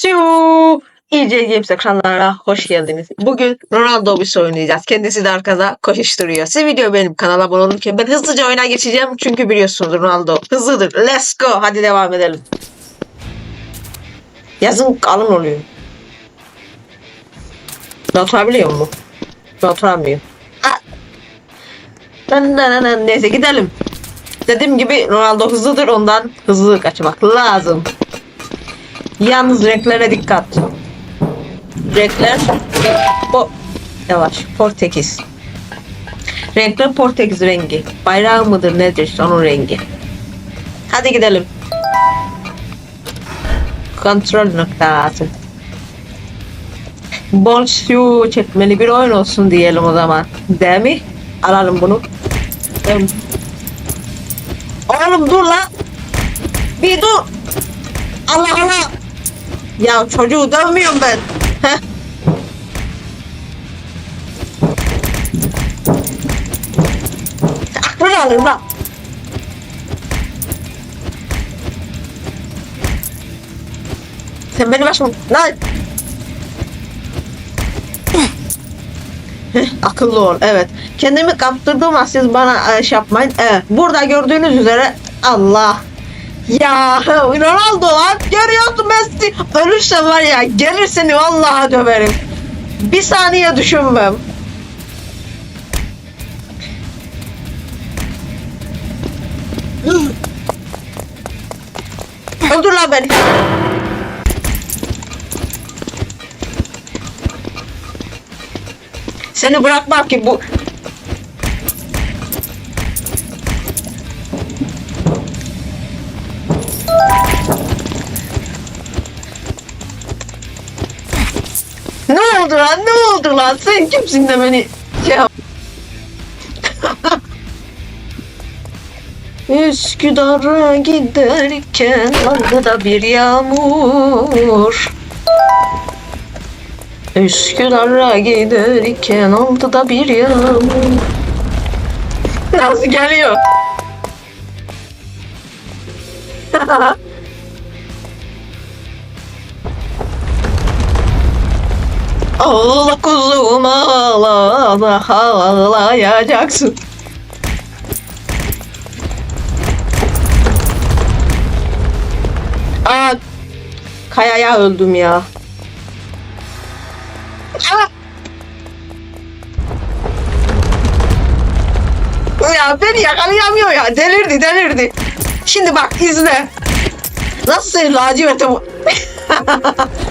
Siu! EJ Games ekranlarına hoş geldiniz. Bugün Ronaldo bir oynayacağız. Kendisi de arkada koşuşturuyor. Siz video benim kanala abone olun ki ben hızlıca oyuna geçeceğim. Çünkü biliyorsunuz Ronaldo hızlıdır. Let's go. Hadi devam edelim. Yazın kalın oluyor. Ben oturabiliyor mu? Ben oturamıyorum. Neyse gidelim. Dediğim gibi Ronaldo hızlıdır ondan hızlı kaçmak lazım. Yalnız renklere dikkat. Renkler o yavaş Portekiz. Renkler Portekiz rengi. Bayrağı mıdır nedir onun rengi. Hadi gidelim. Kontrol noktası. Bol su çekmeli bir oyun olsun diyelim o zaman. Değil mi? Alalım bunu. Oğlum dur lan. Bir dur. Allah Allah. Ya çocuğu dövmüyorum ben. Heh. Aklını alırım lan. Sen beni başım. Lan. Akıllı ol. Evet. Kendimi kaptırdım siz bana e, şey yapmayın. Evet. Burada gördüğünüz üzere Allah. Ya Ronaldo lan görüyorsun Messi ölürse var ya gelir seni vallahi döverim. Bir saniye düşünmem. Öldür lan beni. Seni bırakmam ki bu Ne oldu lan? Ne oldu lan? Sen kimsin de beni şey yap- Üsküdar'a giderken da bir yağmur Üsküdar'a giderken da bir yağmur Nasıl geliyor? Ağla kuzum ağla ağlayacaksın. Aa, kayaya öldüm ya. Aa! Ya beni yakalayamıyor ya. Delirdi delirdi. Şimdi bak izle. Nasıl seni laciverte bu?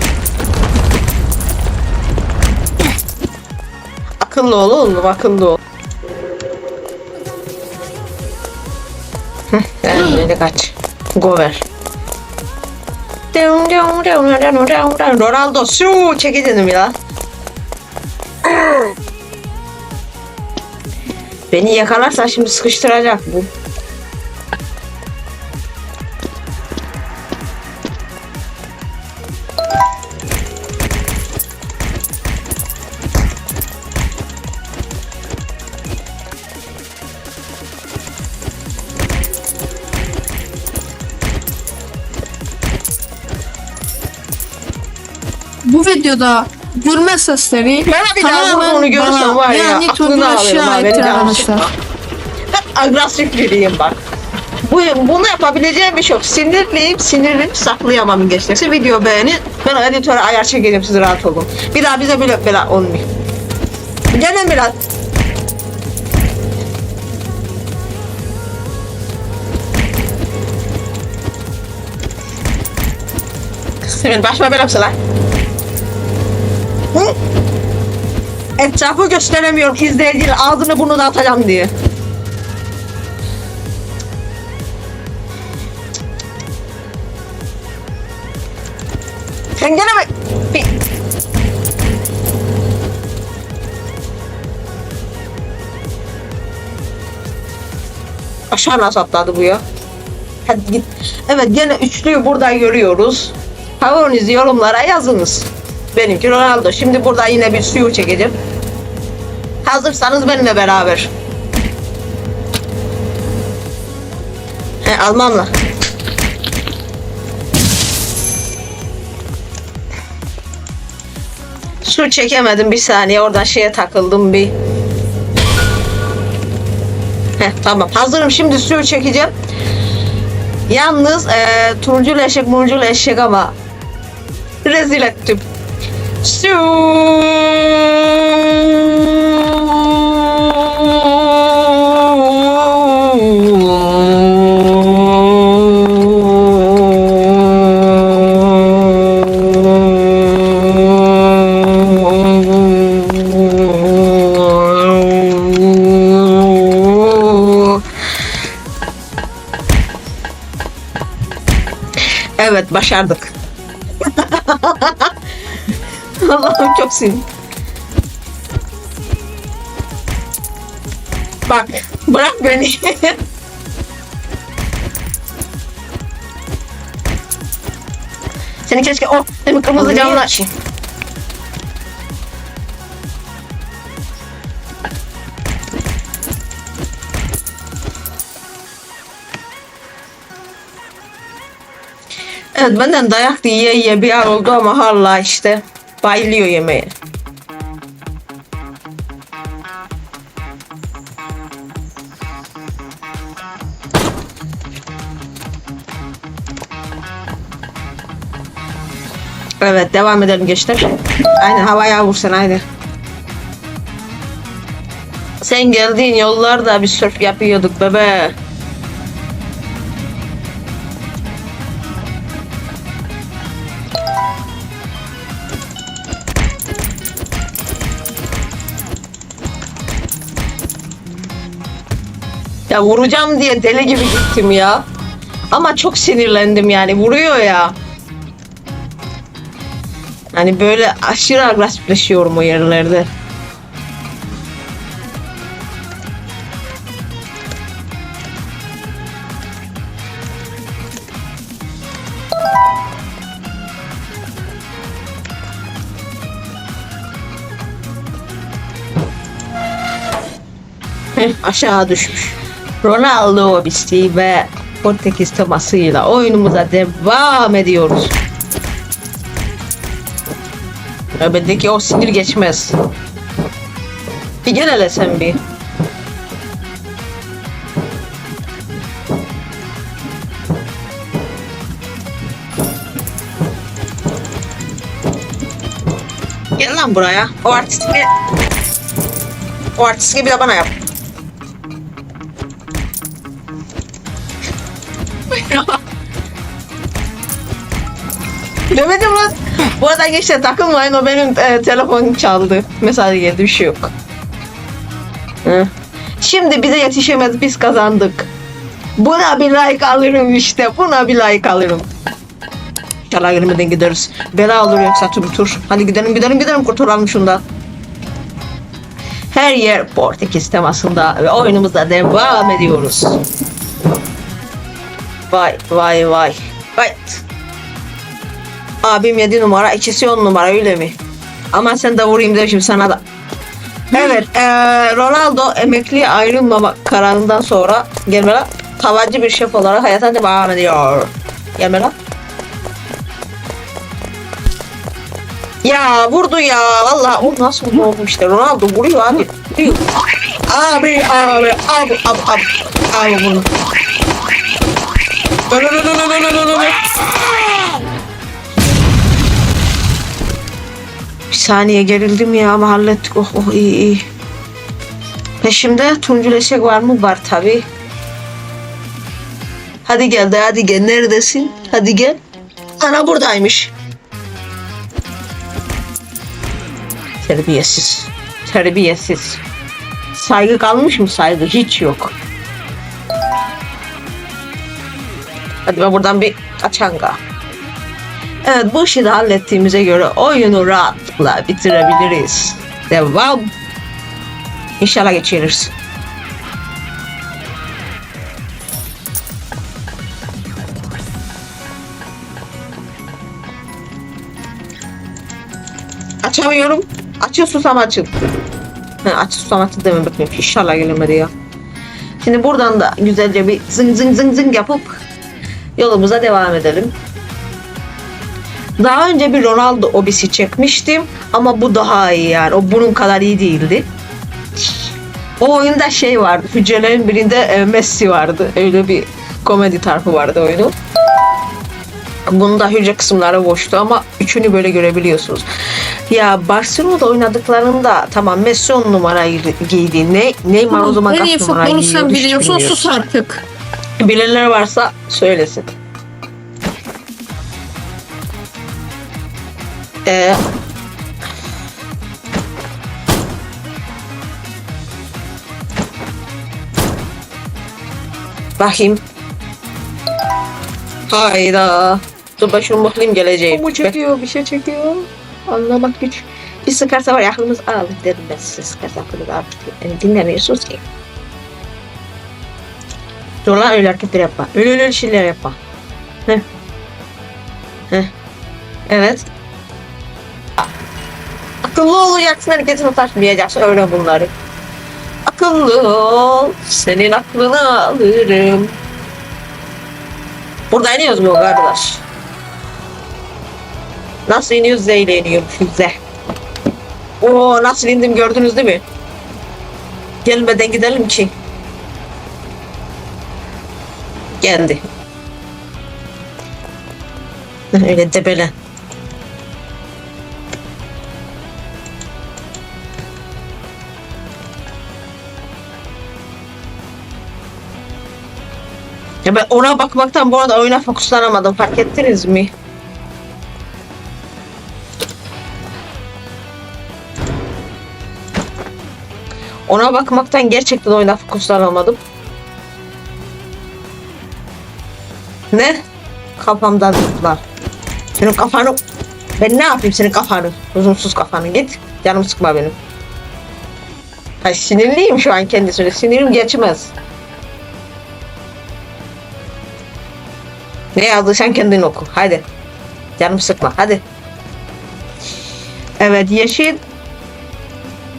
Akıllı ol oğlum akıllı ol. Böyle kaç. Go ver. Ronaldo su çeki dedim ya. Beni yakalarsa şimdi sıkıştıracak bu. Bu videoda gülme sesleri Ben bir daha bunu görsem bana, var ya, yani aklını alırım ha, beni arkadaşlar. Agresif biriyim bak. Bu, bunu yapabileceğim bir şey yok. Sinirliyim, sinirimi saklayamam gençler. Video beğenin. Ben editöre ayar çekeceğim siz rahat olun. Bir daha bize böyle bela olmuyor. Gelin biraz. Senin başıma belamsın lan. Hı? Etrafı gösteremiyorum izleyiciler ağzını burnunu atacağım diye. Sen gene mi? Aşağı nasıl atladı bu ya? Hadi git. Evet gene üçlüyü burada görüyoruz. Favorinizi yorumlara yazınız. Benimki Ronaldo. Şimdi burada yine bir suyu çekeceğim. Hazırsanız benimle beraber. He, Almanla. Su çekemedim bir saniye. Oradan şeye takıldım bir. Heh, tamam. Hazırım. Şimdi suyu çekeceğim. Yalnız e, turuncu eşek, muruncu eşek ama rezil ettim. Evet başardık. Allah'ım çok sinir. Bak bırak beni. Seni keşke o demin kırmızı camla... Evet benden dayak da yiye bir an oldu ama hala işte bayılıyor yemeğe. Evet devam edelim gençler. Aynen havaya vursan haydi. Sen geldiğin yollarda bir sörf yapıyorduk bebe. Ya vuracağım diye deli gibi gittim ya. Ama çok sinirlendim yani vuruyor ya. Hani böyle aşırı agresifleşiyorum o yerlerde. Heh, aşağı düşmüş. Ronaldo bisti ve Portekiz temasıyla oyunumuza devam ediyoruz. Bendeki o sinir geçmez. Bir gel hele sen bir. Gel lan buraya. O artistliği... O artistliği bir de bana yap. Demedim lan. Bu arada gençler takılmayın o benim e, telefonum çaldı. Mesaj geldi bir şey yok. Hı. Şimdi bize yetişemez biz kazandık. Buna bir like alırım işte. Buna bir like alırım. İnşallah girmeden gideriz. Bela olur yoksa tüm tur. Hadi gidelim gidelim gidelim kurtulalım şundan. Her yer Portekiz temasında ve oyunumuza devam ediyoruz. Vay vay vay. Vay. Abim 7 numara, ikisi 10 numara öyle mi? Ama sen de vurayım de şimdi sana da. Evet, eee, Ronaldo emekli ayrılmama kararından sonra gelmeli tavacı bir şef olarak hayata devam ediyor. Gelmeli. Ya vurdu ya valla o nasıl oldu işte Ronaldo vuruyor abi. Abi abi abi abi abi abi vurdu. Dön, dön, dön, dön, dön, saniye gerildim ya ama hallettik. Oh oh iyi iyi. Peşimde Tuncul Eşek var mı? Var tabi. Hadi gel de hadi gel. Neredesin? Hadi gel. Ana buradaymış. Terbiyesiz. Terbiyesiz. Saygı kalmış mı saygı? Hiç yok. Hadi ben buradan bir açanga. Evet bu işi de hallettiğimize göre oyunu rahatlıkla bitirebiliriz. Devam. İnşallah geçeriz. Açamıyorum. Açıl susam açıl. Ha, aç susam açıl demem bekliyorum. İnşallah gelemedi ya. Şimdi buradan da güzelce bir zıng zıng zıng zıng yapıp yolumuza devam edelim. Daha önce bir Ronaldo obisi çekmiştim ama bu daha iyi yani. O bunun kadar iyi değildi. O oyunda şey vardı. Hücrelerin birinde e, Messi vardı. Öyle bir komedi tarafı vardı oyunun. Bunda hücre kısımları boştu ama üçünü böyle görebiliyorsunuz. Ya Barcelona'da oynadıklarında tamam Messi on numara giydi. Ne, Neymar o zaman kaç numara futbolu giyiyordu sen biliyorsun sus artık. Bilenler varsa söylesin. Ee, bakayım. Hayda. Dur şunu bakayım geleceğim. Bu çekiyor, bir şey çekiyor. Anlamak güç. Bir sıkarsa var ya aklımız alır dedim ben size sıkarsa aklımız alır. Yani dinlemiyorsunuz ki. Dur lan öyle hareketler yapma. Öyle öyle şeyler yapma. Heh. Heh. Evet. Akıllı olacaksın hareketini taşmayacaksın. Öyle bunları. Akıllı ol. Senin aklını alırım. Burada iniyoruz mu kardeş? Nasıl iniyoruz? Z ile iniyormuşuz. Z. Oo nasıl indim gördünüz değil mi? Gelmeden gidelim ki. Geldi. Öyle debele. Ya ben ona bakmaktan bu arada oyuna fokuslanamadım. Fark ettiniz mi? Ona bakmaktan gerçekten oyuna fokuslanamadım. Ne? Kafamdan zıplar. Senin kafanı... Ben ne yapayım senin kafanı? Huzursuz kafanı git. Canım sıkma benim. Ay sinirliyim şu an kendisine. Sinirim geçmez. Ne yazdıysan kendin oku. Hadi. Canım sıkma. Hadi. Evet yeşil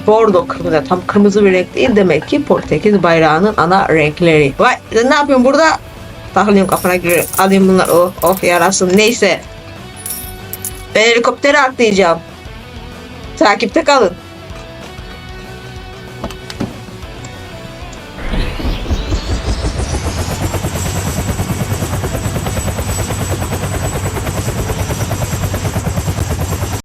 bordo kırmızı. Tam kırmızı bir renk değil. Demek ki Portekiz bayrağının ana renkleri. Vay ne yapıyorsun burada? Takılayım kafana giriyor. Alayım bunlar. Oh oh yarasın. Neyse. Ben helikoptere atlayacağım. Takipte kalın.